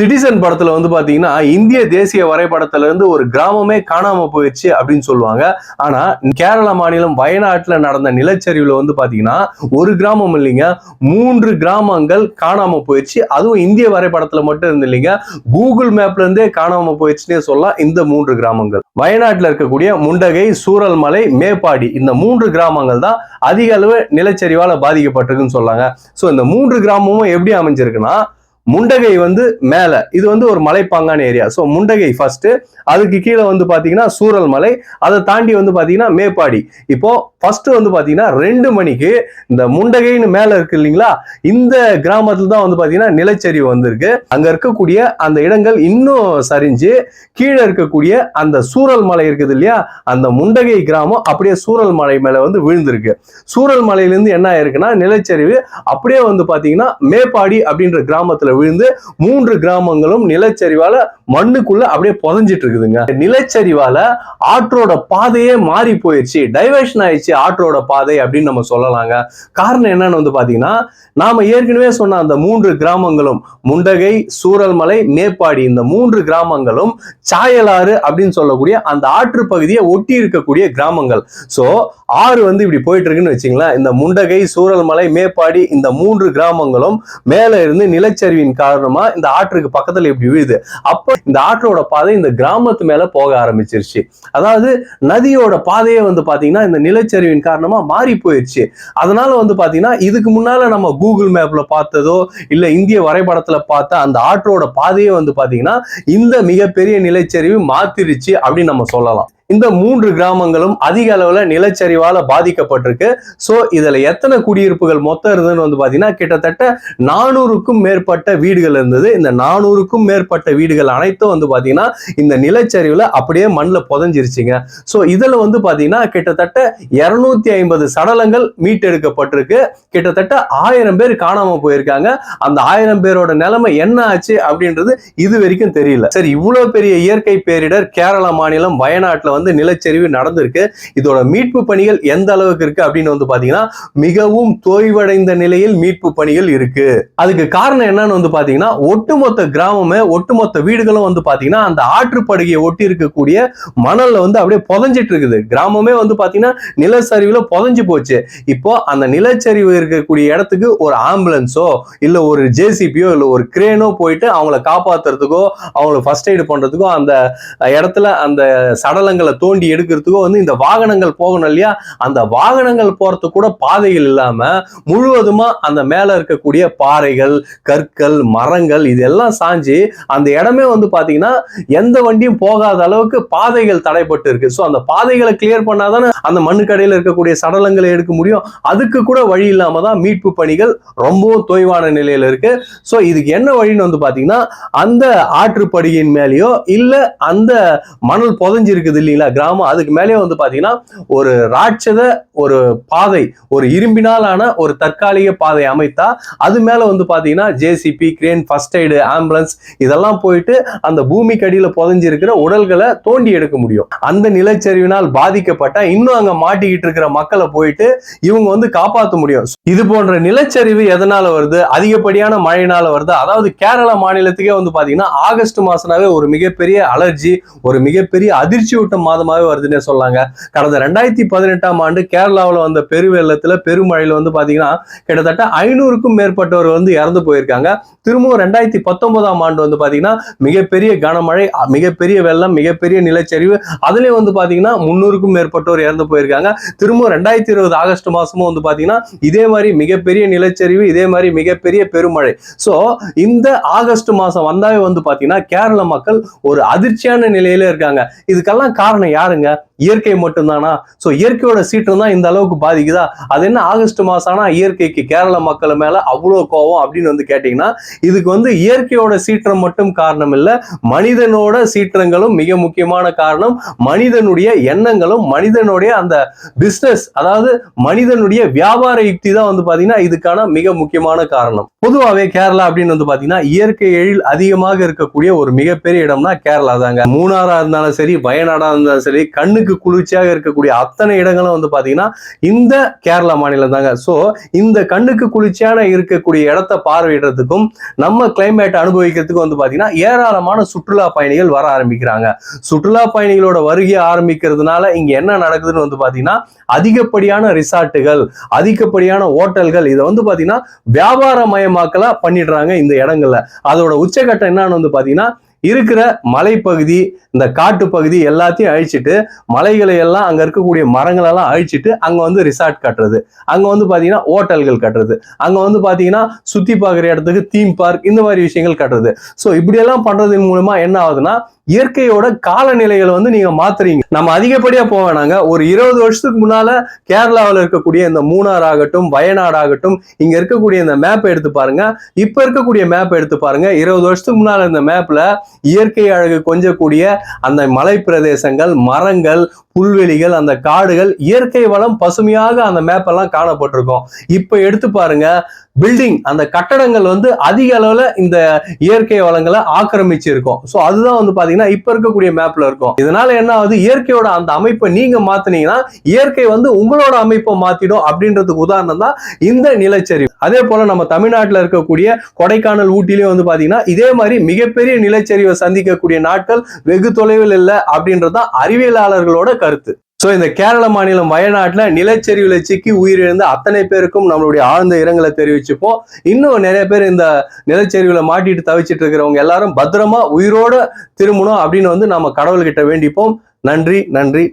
Citizen படத்துல வந்து பாத்தீங்கன்னா இந்திய தேசிய வரைபடத்துல இருந்து ஒரு கிராமமே காணாம போயிடுச்சு அப்படின்னு சொல்லுவாங்க. ஆனா கேரள மாநிலம் வயநாட்டுல நடந்த நிலச்சரிவுல வந்து பாத்தீங்கன்னா ஒரு கிராமம் இல்லைங்க மூன்று கிராமங்கள் காணாம போயிடுச்சு அதுவும் இந்திய வரைபடத்துல மட்டும் இருந்து இல்லைங்க கூகுள் மேப்ல இருந்தே காணாம போயிடுச்சுன்னே சொல்லலாம் இந்த மூன்று கிராமங்கள். வயநாட்டுல இருக்கக்கூடிய முண்டகை சூரல்மலை மேப்பாடி இந்த மூன்று கிராமங்கள் தான் அதிக அளவு நிலச்சரிவால பாதிக்கப்பட்டிருக்குன்னு சொல்லாங்க. ஸோ இந்த மூன்று கிராமமும் எப்படி அமைஞ்சிருக்குன்னா முண்டகை வந்து மேல. இது வந்து ஒரு மலைப்பாங்கான ஏரியா ஸோ முண்டகை ஃபர்ஸ்ட் அதுக்கு கீழே வந்து பாத்தீங்கன்னா சூரல் மலை. அதை தாண்டி வந்து பாத்தீங்கன்னா மேப்பாடி. இப்போ ஃபர்ஸ்ட் வந்து பாத்தீங்கன்னா ரெண்டு மணிக்கு இந்த முண்டகைன்னு மேல இருக்கு இல்லைங்களா? இந்த கிராமத்துல தான் வந்து பாத்தீங்கன்னா நிலச்சரிவு வந்திருக்கு. அங்க இருக்கக்கூடிய அந்த இடங்கள் இன்னும் சரிஞ்சு கீழே இருக்கக்கூடிய அந்த சூரல் மலை இருக்குது இல்லையா? அந்த முண்டகை கிராமம் அப்படியே சூரல் மலை மேல வந்து விழுந்திருக்கு. சூரல் மலையிலேருந்து என்ன ஆயிருக்குன்னா நிலச்சரிவு அப்படியே வந்து பாத்தீங்கன்னா மேப்பாடி அப்படின்ற கிராமத்துல விழுந்து மூன்று கிராமங்களும் நிலச்சரிவால மண்ணுக்குள்ள அப்படியே புதஞ்சிட்டு இருக்குதுங்க. நிலச்சரிவால ஆற்றோட பாதையே மாறி போயிடுச்சு டைவர்ஷன் ஆயிடுச்சு ஆற்றோட பாதை அப்படின்னு நம்ம சொல்லலாங்க. காரணம் என்னன்னு வந்து பாத்தீங்கன்னா நாம ஏற்கனவே சொன்ன அந்த மூன்று கிராமங்களும் முண்டகை சூரல்மலை மேப்பாடி இந்த மூன்று கிராமங்களும் சாயலாறு அப்படின்னு சொல்லக்கூடிய அந்த ஆற்று பகுதியை ஒட்டி இருக்கக்கூடிய கிராமங்கள். ஸோ ஆறு வந்து இப்படி போயிட்டு இருக்குன்னு வச்சுங்களேன். இந்த முண்டகை சூரல்மலை மேப்பாடி இந்த மூன்று கிராமங்களும் மேல இருந்து நிலச்சரிவு நிலச்சரிவின் காரணமா இந்த ஆற்றுக்கு பக்கத்துல இப்படி விழுது. அப்ப இந்த ஆற்றோட பாதை இந்த கிராமத்து மேல போக ஆரம்பிச்சிருச்சு. அதாவது நதியோட பாதையே வந்து பாத்தீங்கன்னா இந்த நிலச்சரிவின் காரணமா மாறி போயிடுச்சு அதனால வந்து பாத்தீங்கன்னா இதுக்கு முன்னால நம்ம கூகுள் மேப்ல பார்த்ததோ இல்ல இந்திய வரைபடத்துல பார்த்த அந்த ஆற்றோட பாதையே வந்து பாத்தீங்கன்னா இந்த மிகப்பெரிய நிலச்சரிவு மாத்திருச்சு அப்படின்னு நம்ம சொல்லலாம். இந்த மூன்று கிராமங்களும் அதிக அளவில் நிலச்சரிவால் பாதிக்கப்பட்டிருக்கு. ஸோ இதுல எத்தனை குடியிருப்புகள் மொத்தம் இருந்ததுன்னு வந்து பார்த்தீங்கன்னா கிட்டத்தட்ட நானூறுக்கும் மேற்பட்ட வீடுகள் இருந்தது. இந்த நானூறுக்கும் மேற்பட்ட வீடுகள் அனைத்தும் வந்து பார்த்தீங்கன்னா இந்த நிலச்சரிவில் அப்படியே மண்ணில் புதஞ்சிருச்சுங்க. ஸோ இதில் வந்து பார்த்தீங்கன்னா கிட்டத்தட்ட இரநூத்தி ஐம்பது சடலங்கள் மீட்டெடுக்கப்பட்டிருக்கு. கிட்டத்தட்ட ஆயிரம் பேர் காணாமல் போயிருக்காங்க. அந்த ஆயிரம் பேரோட நிலைமை என்ன ஆச்சு அப்படின்றது இது வரைக்கும் தெரியல. சரி இவ்வளோ பெரிய இயற்கை பேரிடர் கேரள மாநிலம் வயநாட்டில் வந்து நிலச்சரிவு நடந்திருக்கு. இதோட மீட்பு பணிகள் எந்த அளவுக்கு இருக்கு அப்படின்னு வந்து பாத்தீங்கன்னா மிகவும் தோய்வடைந்த நிலையில் மீட்பு பணிகள் இருக்கு. அதுக்கு காரணம் என்னன்னு வந்து பாத்தீங்கன்னா ஒட்டுமொத்த கிராமமே ஒட்டுமொத்த வீடுகளும் வந்து பாத்தீங்கன்னா அந்த ஆற்றுப்படுகையை ஒட்டி இருக்கக்கூடிய மணல்ல வந்து அப்படியே புதஞ்சிட்டு இருக்குது. கிராமமே வந்து பாத்தீங்கன்னா நிலச்சரிவுல புதஞ்சு போச்சு. இப்போ அந்த நிலச்சரிவு இருக்கக்கூடிய இடத்துக்கு ஒரு ஆம்புலன்ஸோ இல்ல ஒரு ஜேசிபியோ இல்ல ஒரு கிரேனோ போயிட்டு அவங்கள காப்பாத்துறதுக்கோ அவங்கள ஃபர்ஸ்ட் எய்டு பண்றதுக்கோ அந்த இடத்துல அந்த சடலங்களை தோண்டி எடுக்கிறதுக்கோ வந்து இந்த வாகனங்கள் போகணும் இல்லையா? அந்த வாகனங்கள் போறதுக்கு கூட பாதைகள் இல்லாம முழுவதுமா அந்த மேல இருக்கக்கூடிய பாறைகள் கற்கள் மரங்கள் இதெல்லாம் சாஞ்சு அந்த இடமே வந்து பாத்தீங்கன்னா எந்த வண்டியும் போகாத அளவுக்கு பாதைகள் தடைப்பட்டு இருக்கு. ஸோ அந்த பாதைகளை கிளியர் பண்ணாதானே அந்த மண்ணுக்கடையில் இருக்கக்கூடிய சடலங்களை எடுக்க முடியும். அதுக்கு கூட வழி இல்லாம தான் மீட்பு பணிகள் ரொம்பவும் தொய்வான நிலையில இருக்கு. ஸோ இதுக்கு என்ன வழின்னு வந்து பாத்தீங்கன்னா அந்த ஆற்றுப்படுகையின் மேலேயோ இல்ல அந்த மணல் புதஞ்சிருக்குது இல்லையா? இல்லைங்களா? கிராமம் அதுக்கு மேலே வந்து பார்த்தீங்கன்னா ஒரு ராட்சத ஒரு பாதை ஒரு இரும்பினாலான ஒரு தற்காலிக பாதை அமைத்தா அது மேல வந்து பாத்தீங்கன்னா JCB crane first aid ambulance இதெல்லாம் போயிட்டு அந்த பூமிக்கு அடியில புதஞ்சிருக்கிற உடல்களை தோண்டி எடுக்க முடியும். அந்த நிலச்சரிவினால் பாதிக்கப்பட்ட இன்னும் அங்க மாட்டிக்கிட்டு இருக்கிற மக்களை போயிட்டு இவங்க வந்து காப்பாற்ற முடியும். இது போன்ற நிலச்சரிவு எதனால வருது? அதிகப்படியான மழையினால வருது. அதாவது கேரள மாநிலத்துக்கே வந்து பாத்தீங்கன்னா ஆகஸ்ட் மாசனாவே ஒரு மிகப்பெரிய அலர்ஜி ஒரு மிகப்பெரிய அதிர்ச்சி ஊட்டம் மாதமாகவே வருதுன்னே சொல்லாங்க. கடந்த ரெண்டாயிரத்தி பதினெட்டாம் ஆண்டு கேரளாவில் வந்த பெருவெள்ளத்தில் பெருமழையில் வந்து பார்த்தீங்கன்னா கிட்டத்தட்ட ஐநூறுக்கும் மேற்பட்டவர் வந்து இறந்து போயிருக்காங்க. திரும்பவும் ரெண்டாயிரத்தி பத்தொன்பதாம் ஆண்டு வந்து பார்த்தீங்கன்னா மிகப்பெரிய கனமழை மிகப்பெரிய வெள்ளம் மிகப்பெரிய நிலச்சரிவு அதுலேயும் வந்து பார்த்தீங்கன்னா முந்நூறுக்கும் மேற்பட்டோர் இறந்து போயிருக்காங்க. திரும்பவும் ரெண்டாயிரத்தி இருபது ஆகஸ்ட் மாதமும் வந்து பார்த்தீங்கன்னா இதே மாதிரி மிகப்பெரிய நிலச்சரிவு இதே மாதிரி மிகப்பெரிய பெருமழை. ஸோ இந்த ஆகஸ்ட் மாதம் வந்தாவே வந்து பார்த்தீங்கன்னா கேரள மக்கள் ஒரு அதிர்ச்சியான நிலையில இருக்காங்க. இதுக்கெல்லாம் காரணம் காரணம் யாருங்க? இயற்கை மட்டும்தானா? ஸோ இயற்கையோட சீற்றம் தான் இந்த அளவுக்கு பாதிக்குதா? அது என்ன ஆகஸ்ட் மாதம் ஆனால் இயற்கைக்கு கேரள மக்கள் மேலே அவ்வளோ கோவம் அப்படின்னு வந்து கேட்டிங்கன்னா இதுக்கு வந்து இயற்கையோட சீற்றம் மட்டும் காரணம் இல்லை மனிதனோட சீற்றங்களும் மிக முக்கியமான காரணம் மனிதனுடைய எண்ணங்களும் மனிதனுடைய அந்த பிஸ்னஸ் அதாவது மனிதனுடைய வியாபார யுக்தி தான் வந்து பார்த்தீங்கன்னா இதுக்கான மிக முக்கியமான காரணம். பொதுவாகவே கேரளா அப்படின்னு வந்து பார்த்தீங்கன்னா இயற்கை எழில் அதிகமாக இருக்கக்கூடிய ஒரு மிகப்பெரிய இடம்னா கேரளா தாங்க. மூணாராக இருந்தாலும் சரி வயநாடாக இருந்தாலும் சரி கண்ணுக்கு குளிர்ச்சியாக இருக்கக்கூடிய அத்தனை இடங்களும் வந்து பாத்தீங்கன்னா இந்த கேரளா மாநிலம் தாங்க ஸோ இந்த கண்ணுக்கு குளிர்ச்சியான இருக்கக்கூடிய இடத்த பார்வையிடுறதுக்கும் நம்ம கிளைமேட் அனுபவிக்கிறதுக்கும் வந்து பாத்தீங்கன்னா ஏராளமான சுற்றுலா பயணிகள் வர ஆரம்பிக்கிறாங்க. சுற்றுலா பயணிகளோட வருகை ஆரம்பிக்கிறதுனால இங்க என்ன நடக்குதுன்னு வந்து பாத்தீங்கன்னா அதிகப்படியான ரிசார்ட்டுகள் அதிகப்படியான ஹோட்டல்கள் இதை வந்து பாத்தீங்கன்னா வியாபாரமயமாக்கலா பண்ணிடுறாங்க இந்த இடங்கள்ல. அதோட உச்சகட்டம் என்னன்னு வந்து பாத்தீங்கன்னா இருக்கிற மலைப்பகுதி இந்த காட்டு பகுதி எல்லாத்தையும் அழிச்சிட்டு மலைகளை எல்லாம் அங்க இருக்கக்கூடிய மரங்களெல்லாம் அழிச்சிட்டு அங்க வந்து ரிசார்ட் கட்டுறது. அங்க வந்து பாத்தீங்கன்னா ஹோட்டல்கள் கட்டுறது. அங்க வந்து பாத்தீங்கன்னா சுத்தி பார்க்குற இடத்துக்கு தீம் பார்க் இந்த மாதிரி விஷயங்கள் கட்டுறது. ஸோ இப்படியெல்லாம் பண்றதன் மூலமா என்ன ஆகுதுன்னா இயற்கையோட காலநிலைகளை வந்து நீங்க மாத்துறீங்க. நம்ம அதிகப்படியா போக வேணாங்க. ஒரு இருபது வருஷத்துக்கு முன்னால கேரளாவில் இருக்கக்கூடிய இந்த மூணார் ஆகட்டும் வயநாடு ஆகட்டும் இங்க இருக்கக்கூடிய இந்த மேப் எடுத்து பாருங்க. இப்ப இருக்கக்கூடிய மேப் எடுத்து பாருங்க. இருபது வருஷத்துக்கு முன்னால இந்த மேப்ல இயற்கை அழகு கொஞ்சக்கூடிய அந்த மலை பிரதேசங்கள் மரங்கள் புல்வெளிகள் அந்த காடுகள் இயற்கை வளம் பசுமையாக அந்த மேப்பெல்லாம் காணப்பட்டிருக்கும். இப்போ எடுத்து பாருங்க பில்டிங் அந்த கட்டடங்கள் வந்து அதிக அளவுல இந்த இயற்கை வளங்களை ஆக்கிரமிச்சு இருக்கும் ஸோ அதுதான் வந்து பாத்தீங்கன்னா இப்ப இருக்கக்கூடிய மேப்ல இருக்கும். இதனால என்ன ஆகுது? இயற்கையோட அந்த அமைப்பை நீங்க மாத்துனீங்கன்னா இயற்கை வந்து உங்களோட அமைப்பை மாத்திடும் அப்படின்றதுக்கு உதாரணம் தான் இந்த நிலச்சரிவு. அதே போல நம்ம தமிழ்நாட்டில் இருக்கக்கூடிய கொடைக்கானல் ஊட்டிலையும் வந்து பாத்தீங்கன்னா இதே மாதிரி மிகப்பெரிய நிலச்சரி சந்திக்கக்கூடிய நாட்கள் வெகு தொலைவில் இல்லை அப்படின்றதான் அறிவியலாளர்களோட கருத்து. ஸோ இந்த கேரள மாநிலம் வயநாட்டில் நிலச்சரிவில் சிக்கி உயிரிழந்த அத்தனை பேருக்கும் நம்மளுடைய ஆழ்ந்த இரங்கலை தெரிவிச்சுப்போம். இன்னும் நிறைய பேர் இந்த நிலச்சரிவுல மாட்டிட்டு தவிச்சிட்டு இருக்கிறவங்க எல்லாரும் பத்திரமா உயிரோட திரும்பணும் அப்படின்னு வந்து நம்ம கடவுள்கிட்ட வேண்டிப்போம். நன்றி நன்றி நன்றி.